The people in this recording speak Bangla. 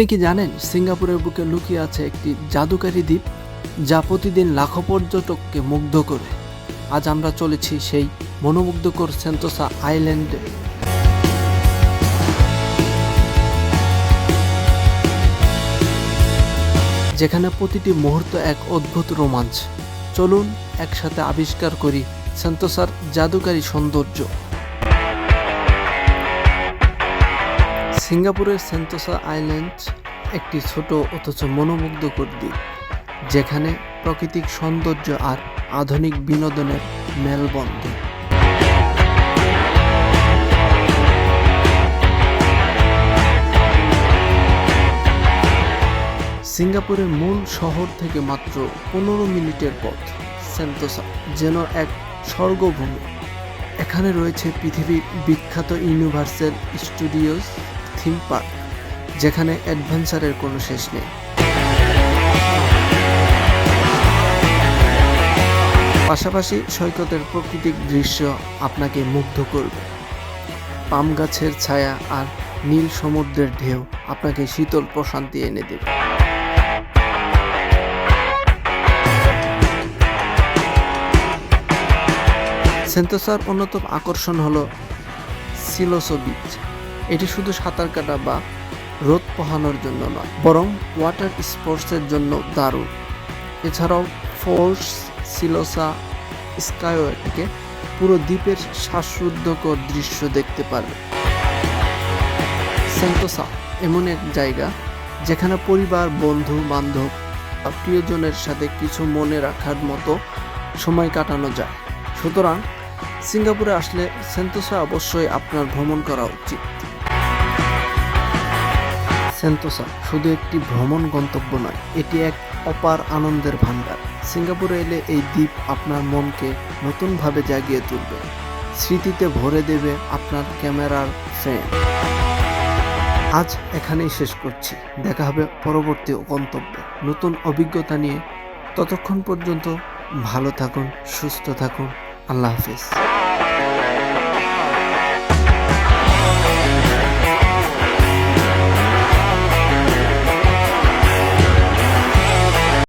আপনি কি জানেন সিঙ্গাপুরের বুকে লুকিয়ে আছে একটি জাদুকারী দ্বীপ যা প্রতিদিন লাখো পর্যটককে মুগ্ধ করে? আজ আমরা চলেছি সেই মনোমুগ্ধকর সেন্তোসা আইল্যান্ডে। যেখানে প্রতিটি মুহূর্ত এক অদ্ভুত রোমাঞ্চ। চলুন একসাথে আবিষ্কার করি সেন্তোসার জাদুকারী সৌন্দর্য। সিঙ্গাপুরের সেন্তোসা আইল্যান্ড একটি ছোট অথচ মনোমুগ্ধকর দ্বীপ, যেখানে প্রাকৃতিক সৌন্দর্য আর আধুনিক বিনোদনের মেলবন্ধন। সিঙ্গাপুরের মূল শহর থেকে মাত্র পনেরো মিনিটের পথ সেন্তোসা যেন এক স্বর্গভূমি। এখানে রয়েছে পৃথিবীর বিখ্যাত ইউনিভার্সাল স্টুডিওস থিম পার্ক, যেখানে অ্যাডভেঞ্চারের কোনো শেষ নেই। পাশাপাশি সৈকতের প্রাকৃতিক দৃশ্য আপনাকে মুগ্ধ করবে। পাম গাছের ছায়া আর নীল সমুদ্রের ঢেউ আপনাকে শীতল প্রশান্তি এনে দেবে। সেন্তোসার অন্যতম আকর্ষণ হলো সিলোসো বিচ। এটি শুধু সাঁতার কাটা বা রোদ পোহানোর জন্য নয়, বরং ওয়াটার স্পোর্টসের জন্য দারুণ। এছাড়াও ফোর্স সিলোসা স্কাইওয়ে থেকে পুরো দ্বীপের শ্বাসরুদ্ধকর দৃশ্য দেখতে পারবে। সেন্তোসা এমন এক জায়গা যেখানে পরিবার, বন্ধু, বান্ধব প্রিয়জনের সাথে কিছু মনে রাখার মতো সময় কাটানো যায়। সুতরাং সিঙ্গাপুরে আসলে সেন্তোসা অবশ্যই আপনার ভ্রমণ করা উচিত। সেন্তোসা শুধু একটি ভ্রমণ গন্তব্য নয়, এটি এক অপার আনন্দের ভাণ্ডার। সিঙ্গাপুরে এলে এই দ্বীপ আপনার মনকে নতুনভাবে জাগিয়ে তুলবে। স্মৃতিতে ভরে দেবে আপনার ক্যামেরার ফ্রেম। আজ এখানেই শেষ করছি। দেখা হবে পরবর্তী গন্তব্যে। নতুন অভিজ্ঞতা নিয়ে ততক্ষণ পর্যন্ত ভালো থাকুন, সুস্থ থাকুন। আল্লাহ হাফিজ।